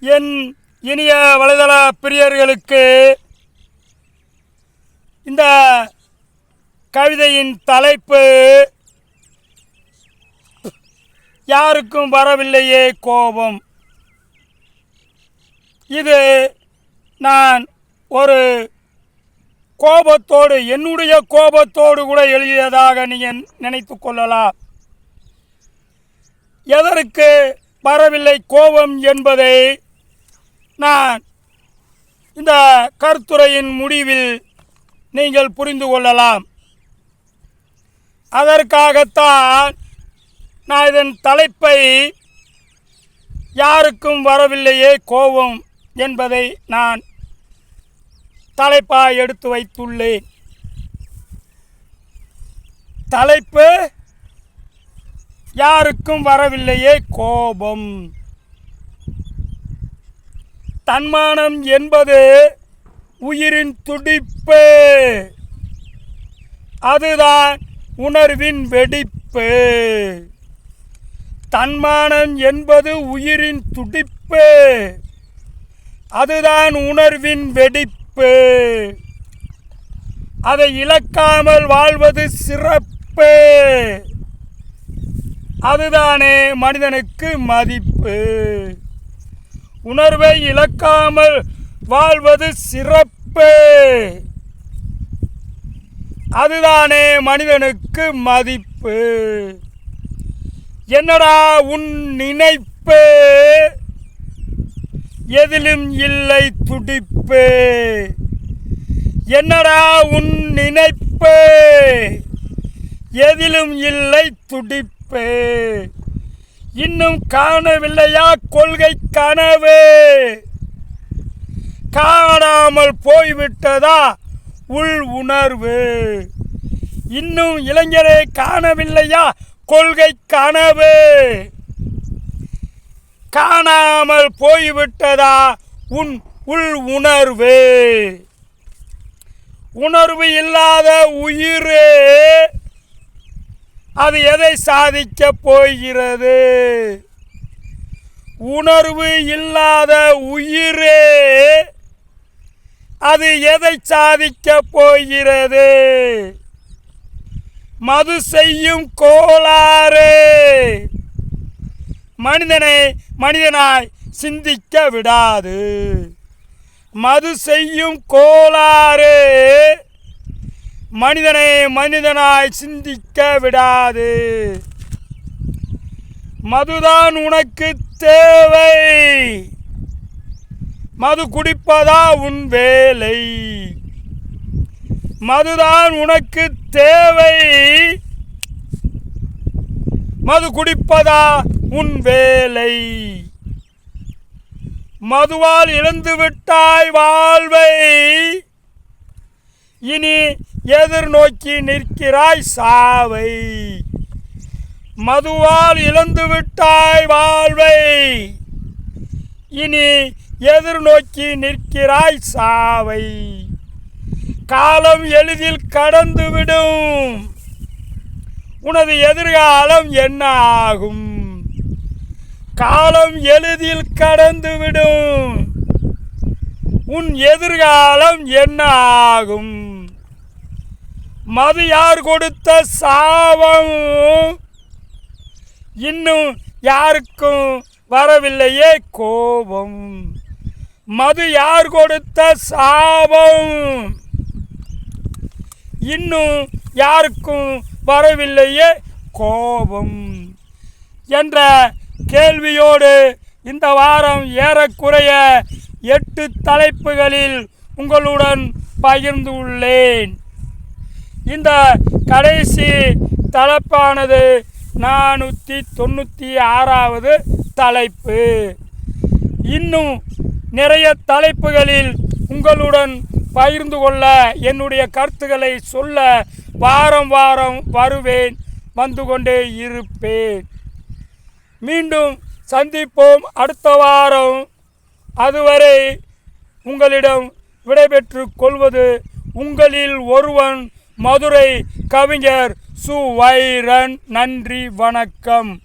என் இனிய வலைதள பிரியர்களுக்கு இந்த கவிதையின் தலைப்பு யாருக்கும் வரவில்லையே கோபம். இது நான் ஒரு கோபத்தோடு என்னுடைய கோபத்தோடு கூட எழுதியதாக நீங்கள் நினைத்து கொள்ளலாம். எதற்கு வரவில்லை கோபம் என்பதை நான் இந்த கருத்துரையின் முடிவில் நீங்கள் புரிந்து கொள்ளலாம். அதற்காகத்தான் நான் இதன் தலைப்பை யாருக்கும் வரவில்லையே கோபம் என்பதை நான் தலைப்பாக எடுத்து வைத்துள்ளேன். தலைப்பு யாருக்கும் வரவில்லையே கோபம். தன்மானம் என்பது உயிரின் துடிப்பு. அதுதான் உணர்வின் வெடிப்பு. தன்மானம் என்பது உயிரின் துடிப்பு. அதுதான் உணர்வின் வெடிப்பு. அதை இழக்காமல் வாழ்வது சிறப்பு. அதுதானே மனிதனுக்கு மதிப்பு. உணர்வை இழக்காமல் வாழ்வது சிறப்பு. அதுதானே மனிதனுக்கு மதிப்பு. என்னடா உன் நினைப்பு? எதிலும் இல்லை துடிப்பு. என்னடா உன் நினைப்பு? எதிலும் இல்லை துடிப்பு. இன்னும் காணவில்லையா கொள்கை கனவு? காணாமல் போய்விட்டதா உள் உணர்வு? இன்னும் இளைஞரை காணவில்லையா கொள்கை கனவு? காணாமல் போய்விட்டதா உன் உள் உணர்வு? உணர்வு இல்லாத உயிரே அது எதை சாதிக்க போகிறது? உணர்வு இல்லாத உயிரே. அது எதை சாதிக்க போகிறது? மது செய்யும் கோளாறு. மனிதனை மனிதனாய் சிந்திக்க விடாது. மது செய்யும் கோளாறு. மனிதனை மனிதனாய் சிந்திக்க விடாது. மதுதான் உனக்கு தேவை. மது குடிப்பதா உன் வேலை. மதுதான் உனக்கு தேவை. மது குடிப்பதா உன் வேலை. மதுவால் இழந்து விட்டாய் வாழ்வை. இனி எதிர்நோக்கி நிற்கிறாய் சாவை. மதுவால் இழந்து விட்டாய் வாழ்வை. இனி எதிர்நோக்கி நிற்கிறாய் சாவை. காலம் எளிதில் கடந்துவிடும் உனது எதிர்காலம் என்ன ஆகும்? காலம் எளிதில் கடந்துவிடும் உன் எதிர்காலம் என்ன ஆகும்? மது யார் கொடுத்த சாபம் இன்னும் யாருக்கும் வரவில்லையே கோபம். மது யார் கொடுத்த சாபம் இன்னும் யாருக்கும் வரவில்லையே கோபம் என்ற கேள்வியோடு இந்த வாரம் ஏறக்குறைய எட்டு தலைப்புகளில் உங்களுடன் பகிர்ந்து உள்ளேன் இந்த கடைசி தலைப்பானது நானூற்றி தொண்ணூற்றி ஆறாவது தலைப்பு. இன்னும் நிறைய தலைப்புகளில் உங்களுடன் பகிர்ந்து கொள்ள என்னுடைய கருத்துக்களை சொல்ல வாரம் வாரம் வருவேன் வந்து கொண்டே இருப்பேன். மீண்டும் சந்திப்போம் அடுத்த வாரம். அதுவரை உங்களிடம் விடைபெற்று கொள்வது உங்களில் ஒருவன் மதுரை கவிஞர் சு. வைரன் நன்றி வணக்கம்.